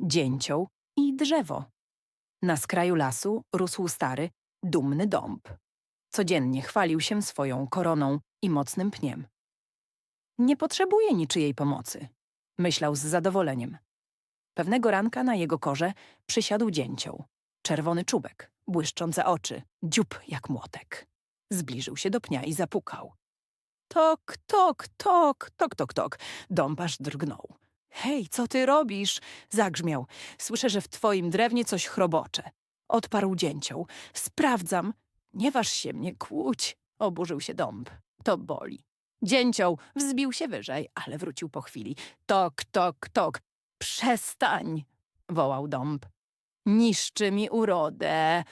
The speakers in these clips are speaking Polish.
dzięcioł i drzewo. Na skraju lasu rósł stary, dumny dąb. Codziennie chwalił się swoją koroną i mocnym pniem. Nie potrzebuje niczyjej pomocy, myślał z zadowoleniem. Pewnego ranka na jego korze przysiadł dzięcioł. Czerwony czubek, błyszczące oczy, dziób jak młotek. Zbliżył się do pnia i zapukał. Tok, tok, tok, tok, tok, tok. Dąb aż drgnął. Hej, co ty robisz? Zagrzmiał. Słyszę, że w twoim drewnie coś chrobocze. Odparł dzięcioł. Sprawdzam. Nie waż się mnie kłuć, oburzył się dąb. To boli. Dzięcioł wzbił się wyżej, ale wrócił po chwili. Tok, tok, tok. Przestań, wołał dąb. Niszczy mi urodę.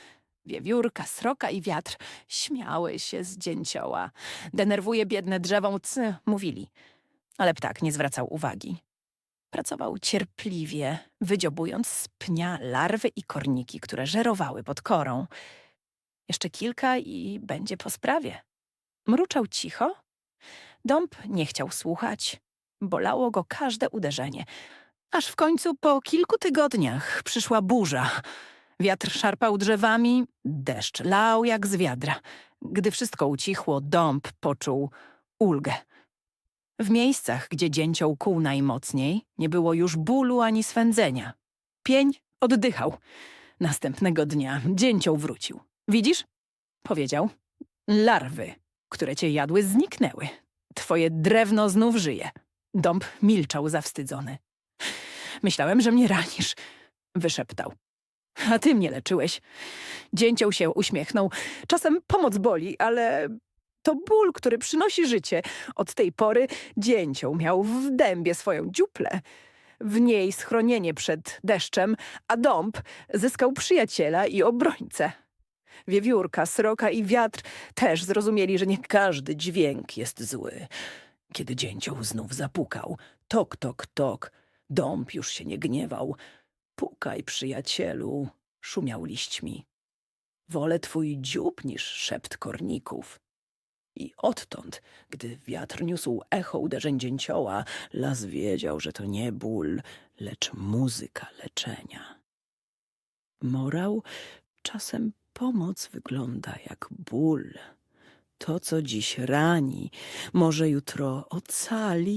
Wiewiórka, sroka i wiatr śmiały się z dzięcioła. Denerwuje biedne drzewący, mówili. Ale ptak nie zwracał uwagi. Pracował cierpliwie, wydziobując z pnia larwy i korniki, które żerowały pod korą. Jeszcze kilka i będzie po sprawie. Mruczał cicho. Dąb nie chciał słuchać. Bolało go każde uderzenie. Aż w końcu po kilku tygodniach przyszła burza. Wiatr szarpał drzewami, deszcz lał jak z wiadra. Gdy wszystko ucichło, dąb poczuł ulgę. W miejscach, gdzie dzięcioł kół najmocniej, nie było już bólu ani swędzenia. Pień oddychał. Następnego dnia dzięcioł wrócił. Widzisz? Powiedział. Larwy, które cię jadły, zniknęły. Twoje drewno znów żyje. Dąb milczał zawstydzony. Myślałem, że mnie ranisz, wyszeptał. A ty mnie leczyłeś. Dzięcioł się uśmiechnął. Czasem pomoc boli, ale to ból, który przynosi życie. Od tej pory dzięcioł miał w dębie swoją dziuplę. W niej schronienie przed deszczem, a dąb zyskał przyjaciela i obrońcę. Wiewiórka, sroka i wiatr też zrozumieli, że nie każdy dźwięk jest zły. Kiedy dzięcioł znów zapukał, tok, tok, tok, dąb już się nie gniewał. Pukaj, przyjacielu, szumiał liśćmi. Wolę twój dziób niż szept korników. I odtąd, gdy wiatr niósł echo uderzeń dzięcioła, las wiedział, że to nie ból, lecz muzyka leczenia. Morał czasem pomoc wygląda jak ból. To, co dziś rani, może jutro ocalić.